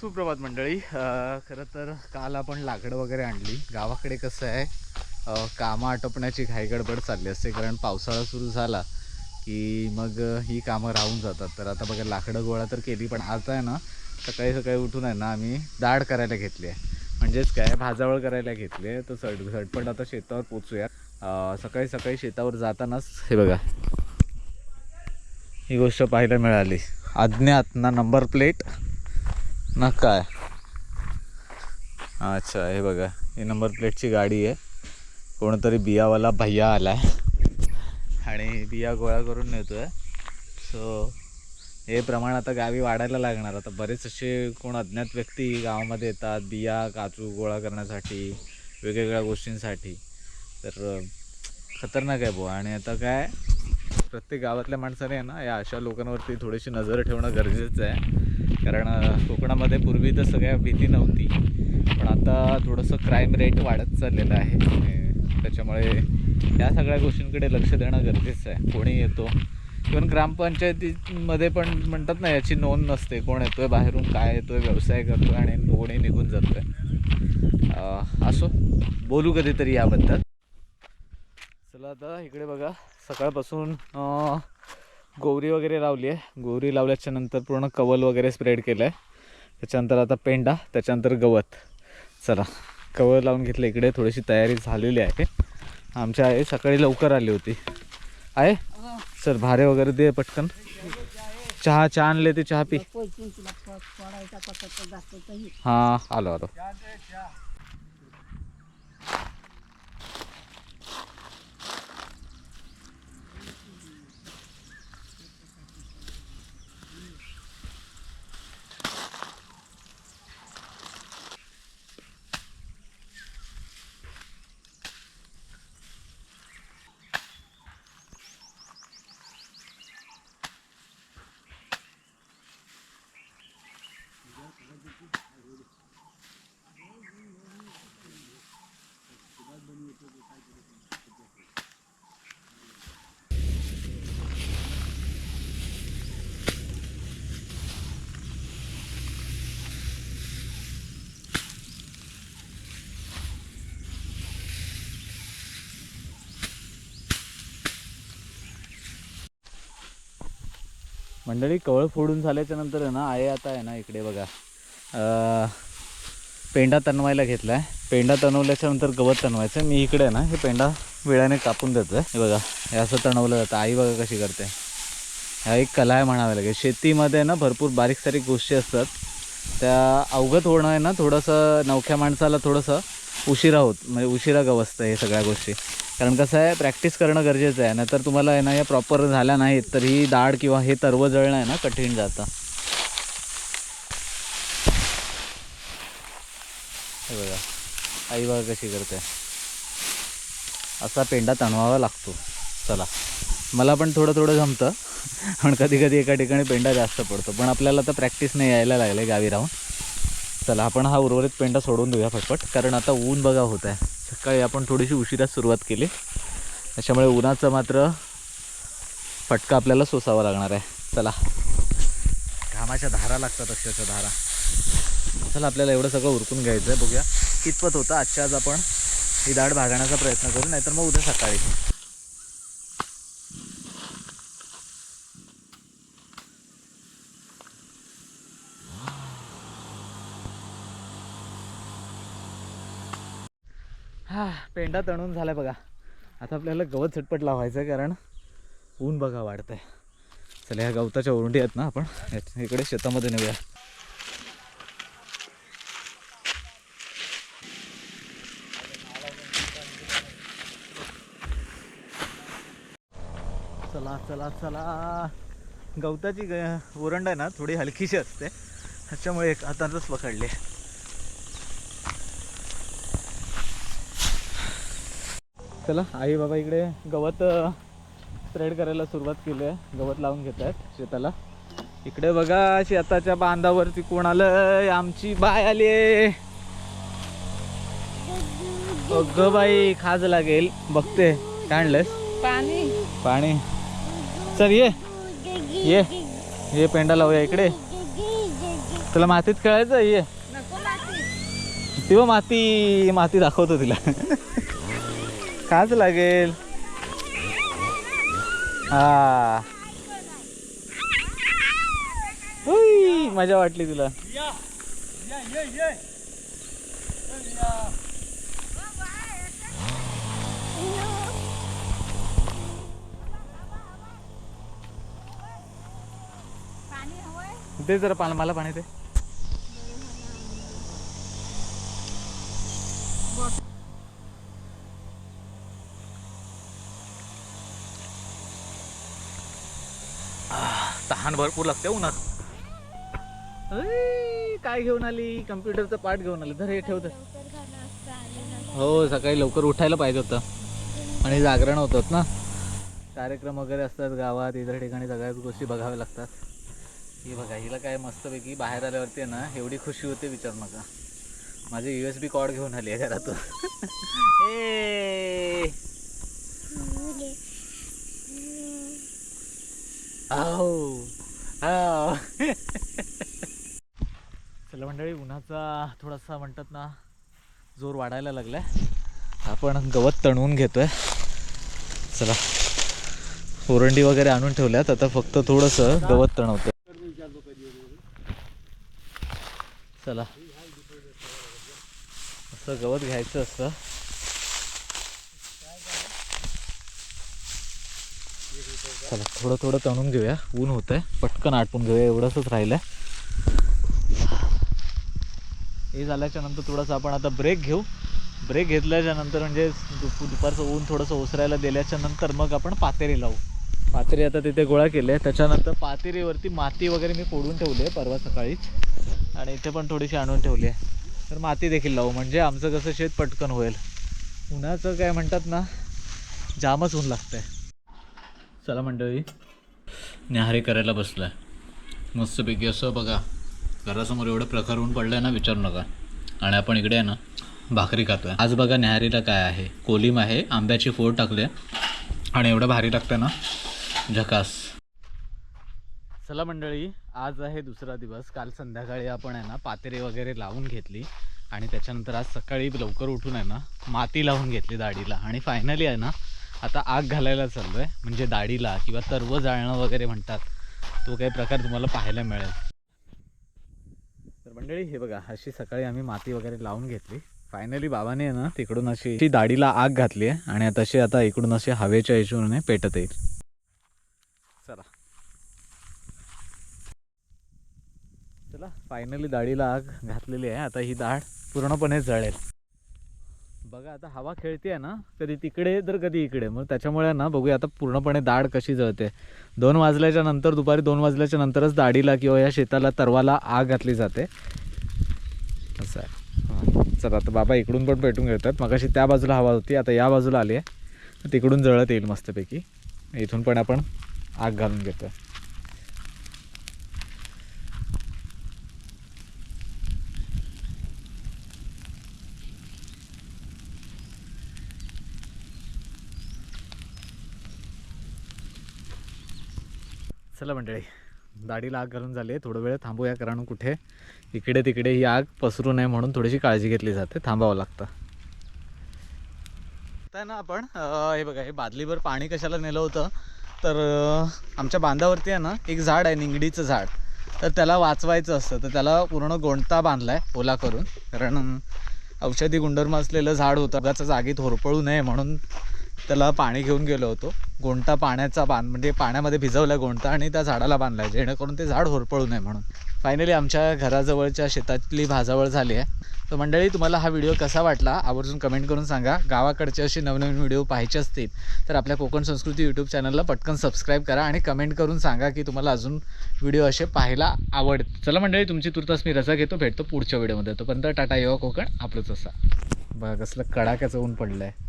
सुप्रभात मंडळी. खरं तर काल आपण लाकडं वगैरे आणली. गावाकडे कसं आहे कामं आटोपण्याची घाई गडबड चालली असते कारण पावसाळा सुरू झाला की मग ही कामं राहून जातात. तर आता बघा लाकडं गोळा तर केली पण आता आहे ना सकाळी सकाळी उठून आहे ना आम्ही दाढ करायला घेतली आहे. म्हणजेच काय भाजावळ करायला घेतली आहे. तर सड झटपट आता शेतावर पोचूया सकाळी सकाळी शेतावर जातानाच हे बघा ही गोष्ट पाहायला मिळाली. अज्ञात ना नंबर प्लेट. ना काय? अच्छा हे बघा. ही नंबर प्लेटची गाडी आहे. कोणतरी बियावाला भैया आला आहे आणि बिया गोळा करून नेतो आहे सो हे प्रमाण आता गावी वाढायला लागणार. आता बरेच असे कोण अज्ञात व्यक्ती गावामध्ये येतात बिया काजू गोळा करण्यासाठी वेगवेगळ्या गोष्टींसाठी. तर खतरनाक आहे बुवा. आणि आता काय? प्रत्येक गावातल्या माणसाने आहे ना या अशा लोकांवरती थोडीशी नजर ठेवणं गरजेचं आहे. कारण कोकणामध्ये पूर्वी तर सगळ्या भीती नव्हती. पण आता थोडंसं क्राईम रेट वाढत चाललेलं आहे. त्याच्यामुळे या सगळ्या गोष्टींकडे लक्ष देणं गरजेचं आहे. कोणी येतो? इवन ग्रामपंचायतीमध्ये पण म्हणतात ना याची नोंद नसते. कोण येतोय बाहेरून काय येतोय व्यवसाय करतोय आणि कोणी निघून जातोय. आहे असो. बोलू कधीतरी याबद्दल. चला आता इकडे बघा. सकाळपासून गोवरी वगैरे लावली आहे. गोवरी लावल्याच्या नंतर पूर्ण कवल वगैरे स्प्रेड केलं आहे त्याच्यानंतर आता पेंडा त्याच्यानंतर गवत. चला कवल लावून घेतलं इकडे. थोडीशी तयारी झालेली आहे. आमच्या आई सकाळी लवकर आली होती. आहे सर भारे वगैरे दे पटकन. चहा चहा आणले ते चहा पी. हां आलो आलो. मंडळी कवळ फोडून झाल्याच्यानंतर आहे ना आहे आता आहे ना इकडे बघा. पेंडा तणवायला घेतला आहे पेंडा तणवल्याच्या नंतर गवत तणवायचं मी इकडे आहे ना हे पेंडा वेळाने कापून देतो आहे हे बघा हे असं तणवलं जातं. आई बघा कशी करते. ह्या एक कला आहे म्हणावी लागेल. शेतीमध्ये ना भरपूर बारीक सारीक गोष्टी असतात. त्या अवगत होणं आहे ना थोडंसं नवख्या माणसाला थोडंसं उशिरा होत म्हणजे उशिरा गवसतं हे सगळ्या गोष्टी. कारण कसं आहे प्रॅक्टिस करणं गरजेचं आहे. नाहीतर तुम्हाला आहे ना या प्रॉपर झाल्या नाहीत तर ही दाढ किंवा हे तरवं जळणं आहे ना कठीण जातं. हे बघा आई बघा कशी करते? असा पेंडा तणवावा लागतो. चला. मला पण थोडं थोडं जमतं पण कधी कधी एका ठिकाणी पेंडा जास्त पडतो. पण आपल्याला आता प्रॅक्टिस नाही यायला लागले गावी राहून. चला आपण हा उर्वरित पेंडा सोडून देऊया फटफट कारण आता ऊन बघा होत आहे सकाळी आपण थोडीशी उशिरा सुरुवात केली. त्याच्यामुळे उन्हाचं मात्र फटका आपल्याला सोसावा लागणार आहे. चला. घामाच्या धारा लागतात अक्षरशः धारा. चला आपल्याला एवढं सगळं उरकून घ्यायचं आहे बघूया. कितपत होतं आजच्या आज आपण ही दाढ भागण्याचा प्रयत्न करू नाहीतर मग उद्या सकाळी. हा पेंडा तणून झाला बघा. आता आपल्याला गवत झटपट लावायचं आहे कारण ऊन बघा वाढतंय. चला ह्या गवताच्या ओरंडी आहेत ना आपण. इकडे शेतामध्ये नेऊया. चला चला चला. गवताची ग- ओरंड आहे ना थोडी हलकीशी असते. त्याच्यामुळे एक हातातच पकडली. चला आई बाबा इकडे गवत स्प्रेड करायला सुरुवात केली आहे. गवत लावून घेत आहेत शेताला. इकडे बघा शेताच्या बांधावरती कोण आलंय? आमची बाय आली अग बाई खाज लागेल. बघते. काय आणलंयस? पाणी. पाणी. चल ये. ये. ये पेंडा लावूया इकडे. तुला मातीत खेळायचं? ये. तेव्हा माती माती दाखवतो तिला. काच लागेल. हा. मजा वाटली तुला. दे ते जरा पाणी मला पाणी ते आह, तहान भरपूर लागते उन्हात अय, काय घेऊन आली? कम्प्युटरचं पार्ट घेऊन आली. तर हे ठेवत. हो सकाळी लवकर उठायला पाहिजे होतं. आणि जागरण होतात ना. कार्यक्रम वगैरे असतात गावात इतर ठिकाणी सगळ्याच गोष्टी बघाव्या लागतात. ही बघा हिला काय मस्तपैकी बाहेर आल्यावरती आहे ना एवढी खुशी होते विचार नका. माझी यू एस बी कॉर्ड घेऊन आली आहे घरातून. ए! आहो. आव. चला मंडळी उन्हाचा थोडासा म्हणतात ना जोर वाढायला लागलाय. आपण गवत तणवून घेतोय. चला. ओरंडी वगैरे आणून ठेवल्यात. आता फक्त थोडंसं गवत तणवतोय. चला. असं गवत घ्यायचं असतं. चला थोडं थोडं तणून घेऊया. ऊन होतंय. पटकन आटपून घेऊया. एवढंच राहिलंय. हे झाल्याच्यानंतर थोडंसं आपण आता ब्रेक घेऊ. ब्रेक घेतल्याच्या नंतर म्हणजे दुप दुपारचं ऊन थोडंसं ओसरायला दिल्याच्या नंतर मग आपण पातेरी लावू. पातेरी आता तिथे गोळा केले त्याच्यानंतर पातेरीवरती माती वगैरे मी फोडून ठेवली आहे परवा सकाळीच आणि इथे पण थोडीशी आणून ठेवली आहे. तर माती देखील लावू. म्हणजे आमचं कसं शेत पटकन होईल. उन्हाचं काय म्हणतात ना जामच ऊन लागतं आहे चला मंडळी. न्याहारी करायला बसलाय. मस्तपैकी असं बघा घरासमोर एवढं प्रकार ऊन पडलंय ना विचारू नका. आणि आपण इकडे आहे ना भाकरी खातोय. आज बघा न्याहारीला काय आहे. कोलिम आहे आंब्याची फोड टाकले आणि एवढं भारी लागतं ना झकास. चला मंडळी आज आहे दुसरा दिवस. काल संध्याकाळी आपण आहे ना पातेरी वगैरे लावून घेतली. आणि त्याच्यानंतर आज सकाळी लवकर उठून आहे ना माती लावून घेतली दाढीला. आणि फायनली आहे ना आता आग घालायला चाललो आहे म्हणजे दाढीला किंवा सर्व जाळणं वगैरे म्हणतात. तो काही प्रकार तुम्हाला पाहायला मिळेल. तर मंडळी हे बघा अशी सकाळी आम्ही माती वगैरे लावून घेतली. फायनली बाबाने आहे ना तिकडून अशी ती दाढीला आग घातली आहे आणि तशी आता इकडून अशी हवेच्या हिशोबाने पेटत येईल. चला. चला फायनली दाढीला आग घातलेली आहे. आता ही दाढ पूर्णपणे जळेल. बघा आता हवा खेळते ना कधी तिकडे तर कधी इकडे. मग त्याच्यामुळे ना बघूया आता पूर्णपणे दाढ कशी जळते. दोन वाजल्याच्या नंतर दुपारी दोन वाजल्याच्या नंतरच दाढीला किंवा या शेताला तरवाला आग घातली जाते. असं आहे. हां. चला आता बाबा इकडून पण पेटून घेतात. मग त्या बाजूला हवा होती आता या बाजूला आली आहे तिकडून जळत येईल मस्तपैकी. इथून पण आपण आग घालून घेतो चला मंडळी दाढीला आग घालून झाली आहे. थोडं वेळ थांबूया कारण कुठे? इकडे तिकडे ही आग पसरू नये म्हणून थोडीशी काळजी घेतली जाते. थांबावं लागतं. आता ना आपण हे बघा हे बादलीभर पाणी कशाला नेलं होतं? तर आमच्या बांधावरती आहे ना एक झाड आहे निंगडीचं झाड. तर त्याला वाचवायचं असतं. तर त्याला पूर्ण गोंडता बांधला आहे ओला करून. कारण औषधी गुंडर्म असलेलं झाड होतं. उगाचं जागीत होरपळू नये म्हणून त्याला पाणी घेऊन गेलो होतो. गोंडता पाण्याचा बांध म्हणजे पाण्यामध्ये भिजवला गोंडता आणि त्या झाडाला बांधला आहे जेणेकरून ते झाड होरपळू नये म्हणून. फायनली आमच्या घराजवळच्या शेतातली भाजावळ झाली आहे. तर मंडळी तुम्हाला हा व्हिडिओ कसा वाटला? आवर्जून कमेंट करून सांगा. गावाकडचे असे नवनवीन व्हिडिओ पाहायचे असतील तर आपल्या कोकण संस्कृती यूट्यूब चॅनलला पटकन सबस्क्राईब करा आणि कमेंट करून सांगा की तुम्हाला अजून व्हिडिओ असे पाहायला आवड चला मंडळी तुमची तुर्तास मी रजा घेतो. भेटतो पुढच्या व्हिडिओमध्ये. तोपर्यंत टाटा येवा कोकण आपलंच असा. बघा कसलं कडाक्याचं ऊन पडलं आहे